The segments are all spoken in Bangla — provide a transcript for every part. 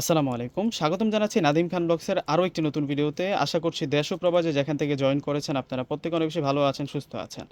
আসসালামু আলাইকুম। স্বাগতম জানাচ্ছি নাদিম খান ব্লগসের আরও একটি নতুন ভিডিওতে। আশা করছি দেশ ও প্রবাসে যেখান থেকে জয়েন করেছেন, আপনারা প্রত্যেকে অনেক বেশি ভালো আছেন, সুস্থ আছেন।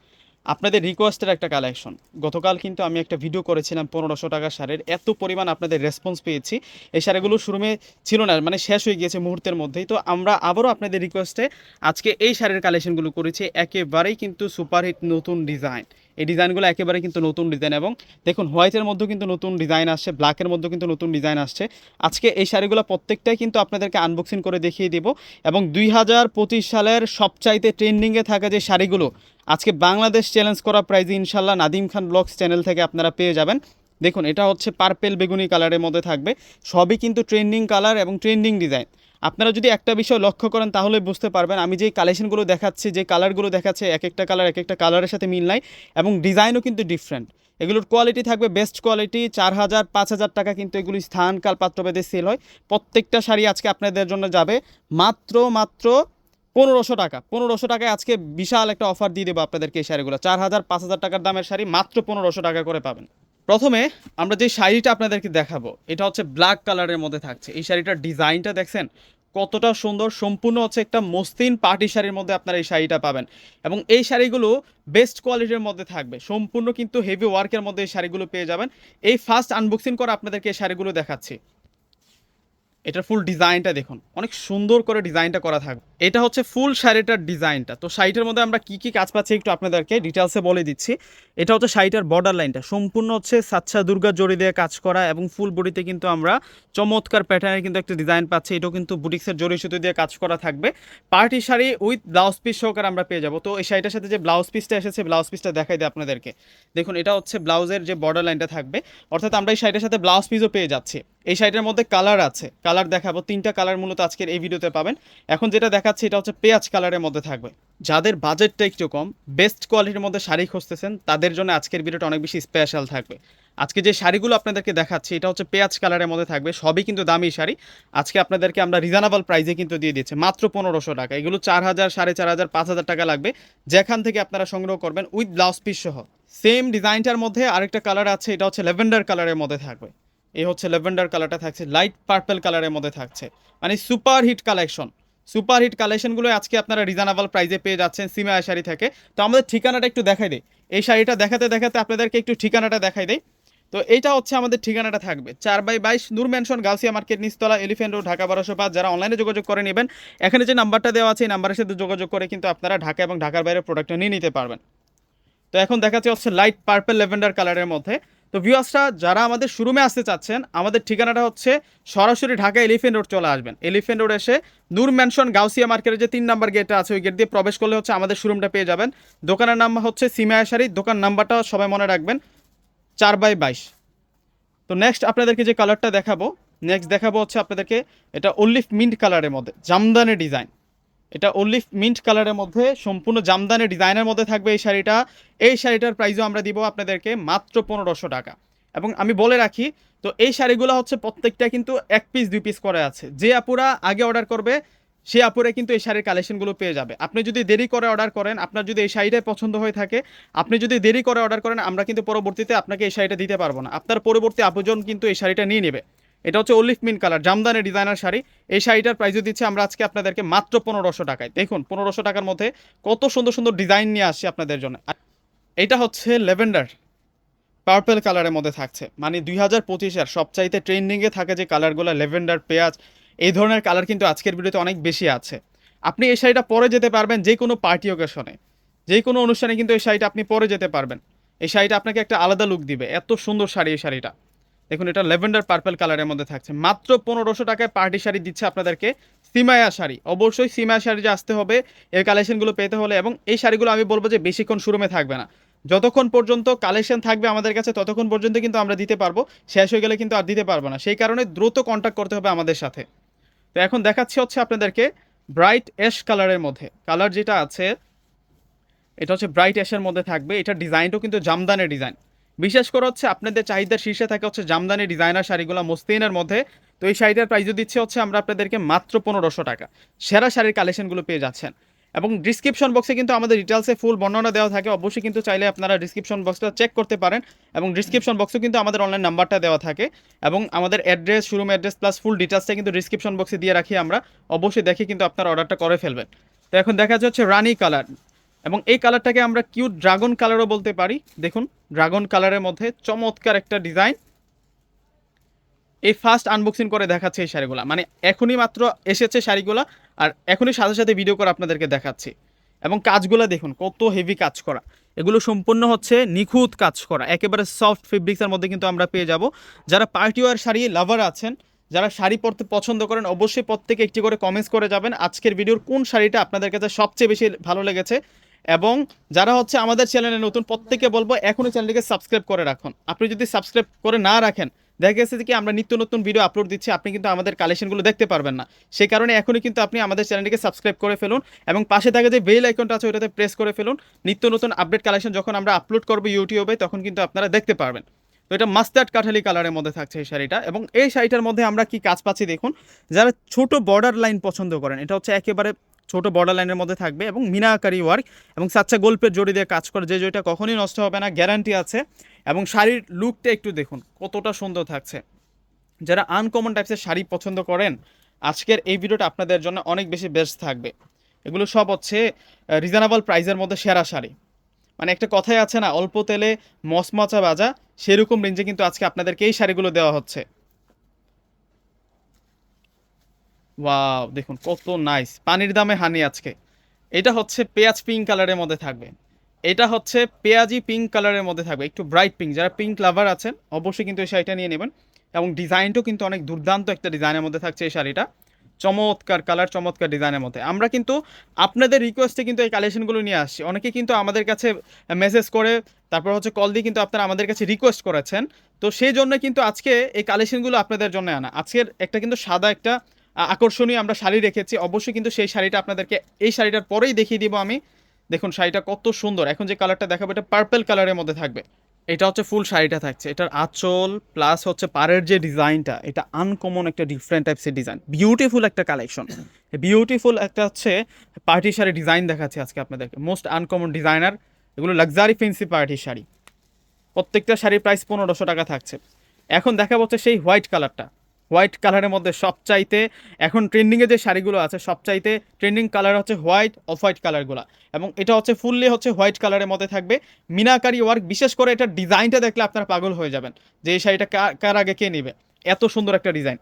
আপনাদের রিকোয়েস্টের একটা কালেকশন গতকাল কিন্তু আমি একটা ভিডিও করেছিলাম পনেরোশো টাকার শাড়ির এত পরিমাণ আপনাদের রেসপন্স পেয়েছি। এই শাড়িগুলো শুরুমে ছিল না মানে শেষ হয়ে গিয়েছে মুহূর্তের মধ্যেই। তো আমরা আবারও আপনাদের রিকোয়েস্টে আজকে এই শাড়ির কালেকশনগুলো করেছি। একেবারেই কিন্তু সুপারহিট নতুন ডিজাইন এই ডিজাইনগুলো একেবারে কিন্তু নতুন ডিজাইন এবং দেখুন হোয়াইটের মধ্যেও কিন্তু নতুন ডিজাইন আসছে ব্ল্যাকের মধ্যেও কিন্তু নতুন ডিজাইন আসছে। আজকে এই শাড়িগুলো প্রত্যেকটাই কিন্তু আপনাদেরকে আনবক্সিং করে দেখিয়ে দিব। এবং দুই হাজার পঁচিশ সালের সবচাইতে ট্রেন্ডিংয়ে থাকা যে শাড়িগুলো আজকে বাংলাদেশ চ্যালেঞ্জ করা প্রাইজে ইনশাল্লাহ নাদিম খান ব্লগস চ্যানেল থেকে আপনারা পেয়ে যাবেন। দেখুন, এটা হচ্ছে পার্পেল বেগুনি কালারের মধ্যে থাকবে। সবই কিন্তু ট্রেন্ডিং কালার এবং ট্রেন্ডিং ডিজাইন আপনারা যদি একটা বিষয় লক্ষ্য করেন, তাহলে বুঝতে পারবেন, আমি যে কালেকশনগুলো দেখাচ্ছি, যে কালারগুলো দেখাচ্ছে, এক একটা কালার এক একটা কালারের সাথে মিল নাই এবং ডিজাইনও কিন্তু ডিফারেন্ট এগুলোর কোয়ালিটি থাকবে বেস্ট কোয়ালিটি চার হাজার, পাঁচ হাজার টাকা কিন্তু এগুলি স্থান কাল পাত্রভেদে সেল হয়। প্রত্যেকটা শাড়ি আজকে আপনাদের জন্য যাবে। মাত্র মাত্র পনেরোশো টাকা। পনেরোশো টাকায় আজকে বিশাল একটা অফার দিয়ে দেবো আপনাদেরকে এই শাড়িগুলো। চার হাজার, পাঁচ হাজার টাকার দামের শাড়ি মাত্র পনেরোশো টাকা করে পাবেন। প্রথমে আমরা যে শাড়িটা আপনাদেরকে দেখাবো, এটা হচ্ছে ব্ল্যাক কালারের মধ্যে থাকছে। এই শাড়িটার ডিজাইনটা দেখছেন, কতটা সুন্দর, সম্পূর্ণ হচ্ছে একটা মসৃণ পার্টি শাড়ির মধ্যে আপনারা এই শাড়িটা পাবেন। এবং এই শাড়িগুলো বেস্ট কোয়ালিটির মধ্যে থাকবে। সম্পূর্ণ কিন্তু হেভি ওয়ার্কের মধ্যে এই শাড়িগুলো পেয়ে যাবেন। এই ফার্স্ট আনবক্সিং করে আপনাদেরকে এই শাড়িগুলো দেখাচ্ছি। এটার ফুল ডিজাইনটা দেখুন। অনেক সুন্দর করে ডিজাইনটা করা থাকবে। এটা হচ্ছে ফুল শাড়িটার ডিজাইনটা তো শাড়িটার মধ্যে আমরা কি কি কাজ পাচ্ছি একটু আপনাদেরকে ডিটেলসে বলে দিচ্ছি। এটা হচ্ছে শাড়িটার বর্ডার লাইনটা সম্পূর্ণ হচ্ছে সাচ্চা দুর্গা জড়ি দিয়ে কাজ করা এবং ফুল বডিতে কিন্তু আমরা চমৎকার প্যাটার্নের কিন্তু একটা ডিজাইন পাচ্ছি। এটাও কিন্তু বুটিক্সের জড়ি সুতো দিয়ে কাজ করা থাকবে। Party sari with blouse piece সহকারে আমরা পেয়ে যাব। তো এই শাড়িটার সাথে যে ব্লাউজ পিসটা এসেছে ব্লাউজ পিসটা দেখাই দিই আপনাদেরকে। দেখুন, এটা হচ্ছে ব্লাউজের যে বর্ডার লাইনটা থাকবে। অর্থাৎ আমরা এই শাড়িটার সাথে ব্লাউজ পিসও পেয়ে যাচ্ছি। এই শাড়িটার মধ্যে কালার আছে। কালার দেখাবো, তিনটা কালার মূলত আজকের এই ভিডিওতে পাবেন। এখন যেটা দেখাচ্ছি, এটা হচ্ছে পেঁয়াজ কালারের মধ্যে থাকবে। যাদের বাজেটটা একটু কম বেস্ট কোয়ালিটির মধ্যে শাড়ি খুঁজতেছেন, তাদের জন্য আজকের ভিডিওটা অনেক বেশি স্পেশাল থাকবে। আজকে যে শাড়িগুলো আপনাদেরকে দেখাচ্ছি, এটা হচ্ছে পেঁয়াজ কালারের মধ্যে থাকবে, সবই কিন্তু দামি শাড়ি। আজকে আপনাদেরকে আমরা রিজনেবল প্রাইসে কিন্তু দিয়ে দিচ্ছি, মাত্র পনেরোশো টাকা। এগুলো চার হাজার, সাড়ে চার হাজার, পাঁচ হাজার টাকা লাগবে। যেখান থেকে আপনারা সংগ্রহ করবেন উইথ ব্লাউজ পিস সহ। সেম ডিজাইনটার মধ্যে আরেকটা কালার আছে, এটা হচ্ছে ল্যাভেন্ডার কালারের মধ্যে থাকবে। এই হচ্ছে লেভেন্ডার কালারটা থাকছে, লাইট পার্পেল কালারের মধ্যে থাকছে। মানে super hit collection super hit কালেকশনগুলো আজকে আপনারা রিজনেবল প্রাইসে পেয়ে যাচ্ছেন সিমা শাড়ি থেকে। তো আমাদের ঠিকানাটা একটু দেখাই দিই। এই শাড়িটা দেখাতে দেখাতে আপনাদেরকে একটু ঠিকানাটা দেখাই দিই। তো এইটা হচ্ছে আমাদের ঠিকানাটা থাকবে, চার বাই বাইশ নূর ম্যানশন, গাউসিয়া মার্কেট নিস্তলা এলিফেন্ট রোড, ঢাকা বারোশো পাঁচ। যারা অনলাইনে যোগাযোগ করে নেবেন, এখানে যে নাম্বারটা দেওয়া আছে, এই নাম্বারের সাথে যোগাযোগ করে কিন্তু আপনারা ঢাকা এবং ঢাকার বাইরে প্রোডাক্টটা নিয়ে নিতে পারবেন। তো এখন দেখাচ্ছে হচ্ছে লাইট পার্পেল লেভেন্ডার কালারের মধ্যে। তো ভিউয়ার্সরা যারা আমাদের শোরুমে আসতে চাচ্ছেন, আমাদের ঠিকানাটা হচ্ছে সরাসরি ঢাকা এলিফেন্ট রোড চলে আসবেন। এলিফেন্ট রোড এসে নূর ম্যানশন গাউসিয়া মার্কেটের যে তিন নাম্বার গেটটা আছে, ওই গেট দিয়ে প্রবেশ করলে হচ্ছে আমাদের শোরুমটা পেয়ে যাবেন। দোকানের নাম হচ্ছে সিমায়া শাড়ি দোকান নাম্বারটা সবাই মনে রাখবেন, চার বাই বাইশ। তো নেক্সট আপনাদেরকে যে কালারটা দেখাবো নেক্সট দেখাবো হচ্ছে আপনাদেরকে এটা অলিভ মিন্ট কালারের মধ্যে, জামদানি ডিজাইন এটা অলিভ মিন্ট কালারের মধ্যে, সম্পূর্ণ জামদানি ডিজাইনের মধ্যে থাকবে এই শাড়িটা। এই শাড়িটার প্রাইসও আমরা দিব আপনাদেরকে মাত্র পনেরোশো টাকা। এবং আমি বলে রাখি, তো এই শাড়িগুলো হচ্ছে প্রত্যেকটা কিন্তু এক পিস দুই পিস করে আছে। যে আপুরা আগে অর্ডার করবে, সে আপুরে কিন্তু এই শাড়ির কালেকশনগুলো পেয়ে যাবে। আপনি যদি দেরি করে অর্ডার করেন, আপনার যদি এই শাড়িটাই পছন্দ হয়ে থাকে, আপনি যদি দেরি করে অর্ডার করেন, আমরা কিন্তু পরবর্তীতে আপনাকে এই শাড়িটা দিতে পারব না। আপনার পরবর্তী আপুজন কিন্তু এই শাড়িটা নিয়ে নেবে। এটা হচ্ছে olive mint colour Jamdani designer sari. এই শাড়িটার প্রাইসও দিচ্ছি, আমরা আজকে আপনাদেরকে মাত্র পনেরোশো টাকায়। দেখুন, পনেরোশো টাকার মধ্যে কত সুন্দর সুন্দর ডিজাইন নিয়ে আসছি আপনাদের জন্য। এটা হচ্ছে লেভেন্ডার পার্পল কালারের মধ্যে থাকছে। মানে দুই হাজার পঁচিশের সবচাইতে ট্রেন্ডিংয়ে থাকে যে কালারগুলো লেভেন্ডার পেঁয়াজ, এই ধরনের কালার কিন্তু আজকের ভিডিওতে অনেক বেশি আছে। আপনি এই শাড়িটা পরে যেতে পারবেন যে কোনো পার্টি ওকেশনে যে কোনো অনুষ্ঠানে কিন্তু এই শাড়িটা আপনি পরে যেতে পারবেন। এই শাড়িটা আপনাকে একটা আলাদা লুক দিবে। এত সুন্দর শাড়ি এই শাড়িটা। দেখুন, এটা লেভেন্ডার পার্পেল কালারের মধ্যে থাকছে। মাত্র পনেরোশো টাকায় পার্টি শাড়ি দিচ্ছে আপনাদেরকে সিমায়া শাড়ি। অবশ্যই সিমায়া শাড়ি যে আসতে হবে, এর কালেকশনগুলো পেতে হলে এবং এই শাড়িগুলো আমি বলব যে বেশিক্ষণ শোরুমে থাকবে না। যতক্ষণ পর্যন্ত কালেকশন থাকবে আমাদের কাছে, ততক্ষণ পর্যন্ত কিন্তু আমরা দিতে পারব। শেষ হয়ে গেলে কিন্তু আর দিতে পারব না। সেই কারণে দ্রুত কন্ট্যাক্ট করতে হবে আমাদের সাথে। তো এখন দেখাচ্ছি হচ্ছে আপনাদেরকে ব্রাইট অ্যাশ কালারের মধ্যে। কালার যেটা আছে, এটা হচ্ছে ব্রাইট অ্যাশের মধ্যে থাকবে। এটা ডিজাইনটাও কিন্তু জামদানের ডিজাইন বিশেষ করে হচ্ছে আপনাদের চাহিদার শীর্ষে থাকে হচ্ছে জামদানি, ডিজাইনার শাড়িগুলো মস্তিনের মধ্যে। তো এই শাড়িটার প্রাইসও দিচ্ছে হচ্ছে আমরা আপনাদেরকে মাত্র পনেরোশো টাকা। সেরা শাড়ির কালেকশনগুলো পেয়ে যাচ্ছেন। এবং ডিসক্রিপশন বক্সে কিন্তু আমাদের ডিটেলসে ফুল বর্ণনা দেওয়া থাকে। অবশ্যই কিন্তু চাইলে আপনারা ডিসক্রিপশন বক্সটা চেক করতে পারেন। এবং ডিসক্রিপশন বক্সে কিন্তু আমাদের অনলাইন নাম্বারটা দেওয়া থাকে। এবং আমাদের address showroom address plus full ডিটেলসটা কিন্তু ডিসক্রিপশন বক্সে দিয়ে রাখি আমরা। অবশ্যই দেখে কিন্তু আপনার অর্ডারটা করে ফেলবেন। তো এখন দেখা যাচ্ছে রানি কালার এবং এই কালারটাকে আমরা কিউট ড্রাগন কালারও বলতে পারি। দেখুন, ড্রাগন কালারের মধ্যে চমৎকার একটা ডিজাইন। এই ফার্স্ট আনবক্সিং করে দেখাচ্ছে এই শাড়িগুলো। মানে এখনই মাত্র এসেছে শাড়িগুলো আর এখনই সাথে সাথে ভিডিও করে আপনাদেরকে দেখাচ্ছি। এবং কাজগুলো দেখুন, কত হেভি কাজ করা। এগুলো সম্পূর্ণ হচ্ছে নিখুঁত কাজ করা। একেবারে সফট ফেব্রিক্সের মধ্যে কিন্তু আমরা পেয়ে যাব। যারা পার্টি ওয়ার শাড়ি লাভার আছেন, যারা শাড়ি পরতে পছন্দ করেন, অবশ্যই প্রত্যেকে একটি করে কমেন্টস করে যাবেন আজকের ভিডিওর কোন শাড়িটা আপনাদের কাছে সবচেয়ে বেশি ভালো লেগেছে। এবং যারা হচ্ছে আমাদের চ্যানেলে নতুন প্রত্যেকে বলব এখনই চ্যানেলটিকে সাবস্ক্রাইব করে রাখুন। আপনি যদি সাবস্ক্রাইব করে না রাখেন, দেখা গেছে যে কি আমরা নিত্য নতুন ভিডিও আপলোড দিচ্ছি, আপনি কিন্তু আমাদের কালেকশনগুলো দেখতে পারবেন না। সেই কারণে এখনই কিন্তু আপনি আমাদের চ্যানেলটিকে সাবস্ক্রাইব করে ফেলুন এবং পাশে থাকা যে বেল আইকনটা আছে ওটাতে প্রেস করে ফেলুন। নিত্য নতুন আপডেট কালেকশন যখন আমরা আপলোড করব ইউটিউবে তখন কিন্তু আপনারা দেখতে পারবেন। তো এটা মাস্টার্ড কাঠালি কালারের মধ্যে থাকছে এই শাড়িটা এবং এই শাড়িটার মধ্যে আমরা কি কাজ পাচ্ছি দেখুন, যারা ছোট বর্ডার লাইন পছন্দ করেন, এটা হচ্ছে একেবারে ছোট বর্ডার লাইনের মধ্যে থাকবে এবং মিনাকারি ওয়ার্ক এবং সাচ্চা গল্পের জড়ি দিয়ে কাজ করে, যে জড়িটা কখনোই নষ্ট হবে না গ্যারান্টি আছে। এবং শাড়ির লুকটা একটু দেখুন, কতটা সুন্দর থাকছে। যারা আনকমন টাইপসের শাড়ি পছন্দ করেন, আজকের এই ভিডিওটা আপনাদের জন্য অনেক বেশি বেস্ট থাকবে। এগুলো সব হচ্ছে রিজনেবল প্রাইসের মধ্যে সেরা শাড়ি। মানে একটা কথাই আছে না, অল্প তেলে মচমচা বাজা, সেরকম রেঞ্জে কিন্তু আজকে আপনাদেরকে এই শাড়িগুলো দেওয়া হচ্ছে। ওয়াও দেখুন, কত নাইস পানির দামে হানি আজকে। এটা হচ্ছে পেঁয়াজ পিঙ্ক কালারের মধ্যে থাকবে। এটা হচ্ছে পেঁয়াজি পিঙ্ক কালারের মধ্যে থাকবে। একটু ব্রাইট পিঙ্ক যারা পিঙ্ক লাভার আছেন, অবশ্যই কিন্তু এই শাড়িটা নিয়ে নেবেন। এবং ডিজাইনটাও কিন্তু অনেক দুর্দান্ত একটা ডিজাইনের মধ্যে থাকছে এই শাড়িটা। চমৎকার কালার চমৎকার ডিজাইনের মধ্যে। আমরা কিন্তু আপনাদের রিকোয়েস্টে কিন্তু এই কালেকশনগুলো নিয়ে আসছি। অনেকে কিন্তু আমাদের কাছে মেসেজ করে, তারপর হচ্ছে কল দিয়ে কিন্তু আপনারা আমাদের কাছে রিকোয়েস্ট করেছেন। তো সেই জন্য কিন্তু আজকে এই কালেকশনগুলো আপনাদের জন্য আনা। আজকের একটা কিন্তু সাদা একটা আকর্ষণীয় আমরা শাড়ি রেখেছি। অবশ্যই কিন্তু সেই শাড়িটা আপনাদেরকে এই শাড়িটার পরেই দেখিয়ে দিব আমি। দেখুন, শাড়িটা কত সুন্দর। এখন যে কালারটা দেখাবো, এটা পার্পেল কালারের মধ্যে থাকবে। এটা হচ্ছে ফুল শাড়িটা থাকছে। এটার আঁচল প্লাস হচ্ছে পাড়ের যে ডিজাইনটা এটা আনকমন একটা ডিফারেন্ট টাইপসের ডিজাইন বিউটিফুল একটা কালেকশন বিউটিফুল একটা হচ্ছে পার্টি শাড়ি ডিজাইন দেখাচ্ছে আজকে আপনাদেরকে। মোস্ট আনকমন ডিজাইনার এগুলো লাক্সারি ফেন্সি পার্টি শাড়ি। প্রত্যেকটা শাড়ির প্রাইস পনেরোশো টাকা থাকছে। এখন দেখা হচ্ছে সেই হোয়াইট কালারটা হোয়াইট কালারের মধ্যে সবচাইতে, এখন ট্রেন্ডিংয়ে যে শাড়িগুলো আছে, সবচাইতে ট্রেন্ডিং কালার হচ্ছে হোয়াইট, অফ হোয়াইট কালারগুলো। এবং এটা হচ্ছে ফুললি হচ্ছে হোয়াইট কালারের মধ্যে থাকবে। মিনাকারি ওয়ার্ক, বিশেষ করে এটার ডিজাইনটা দেখলে আপনারা পাগল হয়ে যাবেন যে এই শাড়িটা কার- কার আগে কে নেবে। এত সুন্দর একটা ডিজাইন।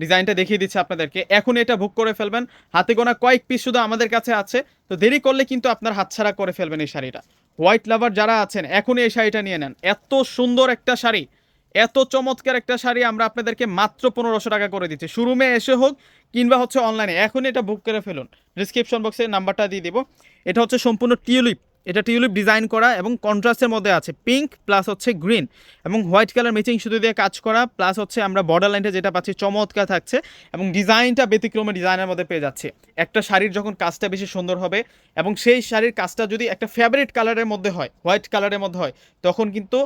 ডিজাইনটা দেখিয়ে দিচ্ছে আপনাদেরকে। এখন এটা বুক করে ফেলবেন। হাতে গোনা কয়েক পিস শুধু আমাদের কাছে আছে। তো দেরি করলে কিন্তু আপনার হাতছাড়া করে ফেলবেন এই শাড়িটা। হোয়াইট লাভার যারা আছেন, এখনই এই শাড়িটা নিয়ে নেন। এত সুন্দর একটা শাড়ি। এত চমৎকার একটা শাড়ি আমরা আপনাদেরকে মাত্র পনেরোশো টাকা করে দিচ্ছি। শোরুমে এসে হোক কিংবা হচ্ছে অনলাইনে এখনই এটা বুক করে ফেলুন। ডিসক্রিপশন বক্সে নাম্বারটা দিয়ে দিব। এটা হচ্ছে সম্পূর্ণ টিউলিপ এটা টিউলিপ ডিজাইন করা এবং কন্ট্রাস্টের মধ্যে আছে পিঙ্ক প্লাস হচ্ছে গ্রিন এবং হোয়াইট কালার ম্যাচিং শুধু দিয়ে কাজ করা প্লাস হচ্ছে আমরা বর্ডার লাইনটা যেটা পাচ্ছি চমৎকার থাকছে এবং ডিজাইনটা ব্যতিক্রমে ডিজাইনের মধ্যে পেয়ে যাচ্ছে। একটা শাড়ির যখন কাজটা বেশি সুন্দর হবে এবং সেই শাড়ির কাজটা যদি একটা ফেভারিট কালারের মধ্যে হয় হোয়াইট কালারের মধ্যে হয়, তখন কিন্তু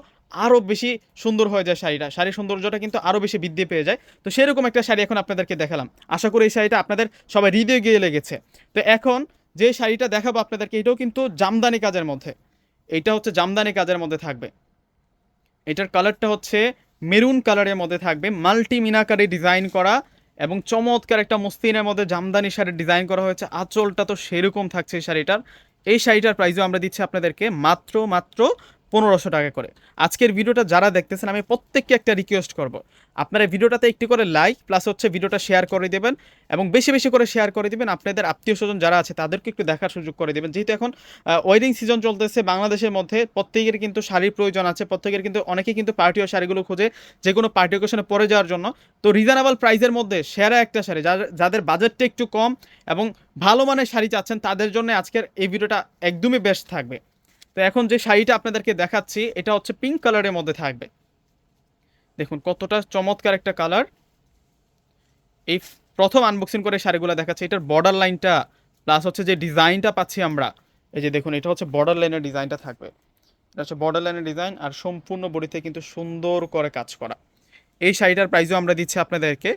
আরও বেশি সুন্দর হয়ে যায় শাড়িটা। শাড়ির সৌন্দর্যটা কিন্তু আরও বেশি বৃদ্ধি পেয়ে যায়। তো সেরকম একটা শাড়ি এখন আপনাদেরকে দেখালাম। আশা করি এই শাড়িটা আপনাদের সবাই হৃদয়ে গিয়ে লেগেছে। তো এখন যে শাড়িটা দেখাবো আপনাদেরকে, এটাও কিন্তু জামদানি কাজের মধ্যে। এটা হচ্ছে জামদানি কাজের মধ্যে থাকবে। এটার কালারটা হচ্ছে মেরুন কালারের মধ্যে থাকবে। মাল্টি মিনাকারে ডিজাইন করা এবং চমৎকার একটা মস্তিনের মধ্যে জামদানি শাড়ির ডিজাইন করা হয়েছে। আঁচলটা তো সেরকম থাকছে এই শাড়িটার। এই শাড়িটার প্রাইসও আমরা দিচ্ছি আপনাদেরকে মাত্র মাত্র পনেরোশো টাকা করে। আজকের ভিডিওটা যারা দেখতেছেন, আমি প্রত্যেককে একটা রিকোয়েস্ট করব। আপনারা ভিডিওটাতে একটি করে লাইক প্লাস হচ্ছে ভিডিওটা শেয়ার করে দেবেন এবং বেশি বেশি করে শেয়ার করে দিবেন। আপনাদের আত্মীয় স্বজন যারা আছে, তাদেরকে একটু দেখার সুযোগ করে দেবেন। যেহেতু এখন ওয়েডিং সিজন চলতেছে বাংলাদেশের মধ্যে, প্রত্যেকের কিন্তু শাড়ির প্রয়োজন আছে, প্রত্যেকের কিন্তু, অনেকেই কিন্তু পার্টিও শাড়িগুলো খোঁজে যে কোনো পার্টি ওকেশনে পরে যাওয়ার জন্য। তো রিজনেবল প্রাইসের মধ্যে সেরা একটা শাড়ি, যার- যাদের বাজেটটা একটু কম এবং ভালো মানের শাড়ি চাচ্ছেন, তাদের জন্য আজকের এই ভিডিওটা একদমই বেস্ট থাকবে। তো এখন যে শাড়িটা আপনাদেরকে দেখাচ্ছি, এটা হচ্ছে পিঙ্ক কালারের মধ্যে থাকবে। দেখুন, কতটা চমৎকার একটা কালার এই প্রথম আনবক্সিং করে শাড়িগুলো দেখাচ্ছে, এটার বর্ডার লাইনটা প্লাস হচ্ছে যে ডিজাইনটা পাচ্ছি আমরা। এই যে দেখুন, এটা হচ্ছে বর্ডার লাইনের ডিজাইনটা থাকবে। এটা হচ্ছে বর্ডার লাইনের ডিজাইন আর সম্পূর্ণ বডিতে কিন্তু সুন্দর করে কাজ করা। এই শাড়িটার প্রাইসও আমরা দিচ্ছি আপনাদেরকে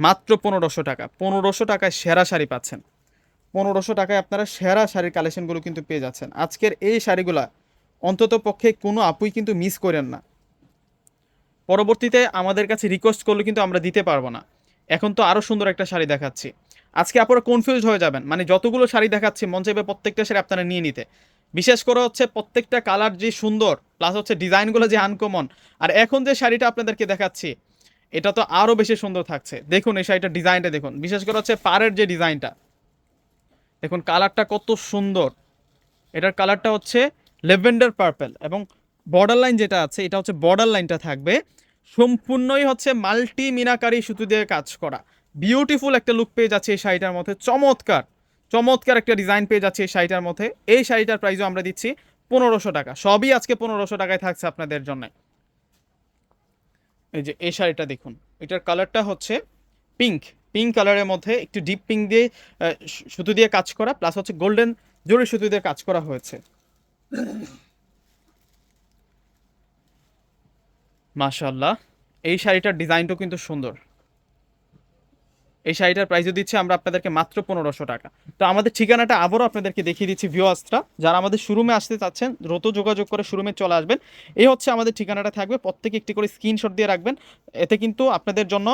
মাত্র পনেরোশো টাকা। পনেরোশো টাকায় সেরা শাড়ি পাচ্ছেন। পনেরোশো টাকায় আপনারা সেরা শাড়ির কালেকশনগুলো কিন্তু পেয়ে যাচ্ছেন। আজকের এই শাড়িগুলা অন্তত পক্ষে কোনো আপুই কিন্তু মিস করেন না। পরবর্তীতে আমাদের কাছে রিকোয়েস্ট করলে কিন্তু আমরা দিতে পারব না। এখন তো আরও সুন্দর একটা শাড়ি দেখাচ্ছি। আজকে আপনারা কনফিউজ হয়ে যাবেন। মানে যতগুলো শাড়ি দেখাচ্ছি, মন চাইবে প্রত্যেকটা শাড়ি আপনারা নিয়ে নিতে। বিশেষ করে হচ্ছে প্রত্যেকটা কালার যে সুন্দর প্লাস হচ্ছে ডিজাইনগুলো যে আনকমন আর এখন যে শাড়িটা আপনাদেরকে দেখাচ্ছি, এটা তো আরও বেশি সুন্দর থাকছে। দেখুন এই শাড়িটার ডিজাইনটা দেখুন। বিশেষ করে হচ্ছে পাড়ের যে ডিজাইনটা। দেখুন কালারটা কত সুন্দর। এটার কালারটা হচ্ছে লেভেন্ডার পার্পেল এবং বর্ডার লাইন যেটা আছে, এটা হচ্ছে বর্ডার লাইনটা থাকবে। সম্পূর্ণই হচ্ছে মাল্টি মিনাকারি সুতো দিয়ে কাজ করা। বিউটিফুল একটা লুক পেয়ে যাচ্ছে এই শাড়িটার মধ্যে। চমৎকার চমৎকার একটা ডিজাইন পেয়ে যাচ্ছে এই শাড়িটার মধ্যে। এই শাড়িটার প্রাইসও আমরা দিচ্ছি পনেরোশো টাকা। সবই আজকে পনেরোশো টাকায় থাকছে আপনাদের জন্য। এই যে, এই শাড়িটা দেখুন, এটার কালারটা হচ্ছে পিঙ্ক পিঙ্ক কালারের মধ্যে একটু ডিপ পিঙ্ক দিয়ে সুতো দিয়ে কাজ করা প্লাস হচ্ছে গোল্ডেন জরি সুতো দিয়ে কাজ করা হয়েছে। মাশাল্লাহ এই শাড়িটার ডিজাইনটাও কিন্তু সুন্দর। এই শাড়িটার প্রাইসও দিচ্ছি আমরা আপনাদেরকে মাত্র পনেরোশো টাকা। তো আমাদের ঠিকানাটা আবারও আপনাদেরকে দেখিয়ে দিচ্ছি ভিওয়াসটা যারা আমাদের শোরুমে আসতে চাচ্ছেন, দ্রুত যোগাযোগ করে শোরুমে চলে আসবেন। এই হচ্ছে আমাদের ঠিকানাটা থাকবে। প্রত্যেকে একটি করে স্ক্রিনশট দিয়ে রাখবেন। এতে কিন্তু আপনাদের জন্য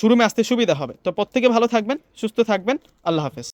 শোরুমে আসতে সুবিধা হবে। তো প্রত্যেকে ভালো থাকবেন, সুস্থ থাকবেন। আল্লাহ হাফেজ।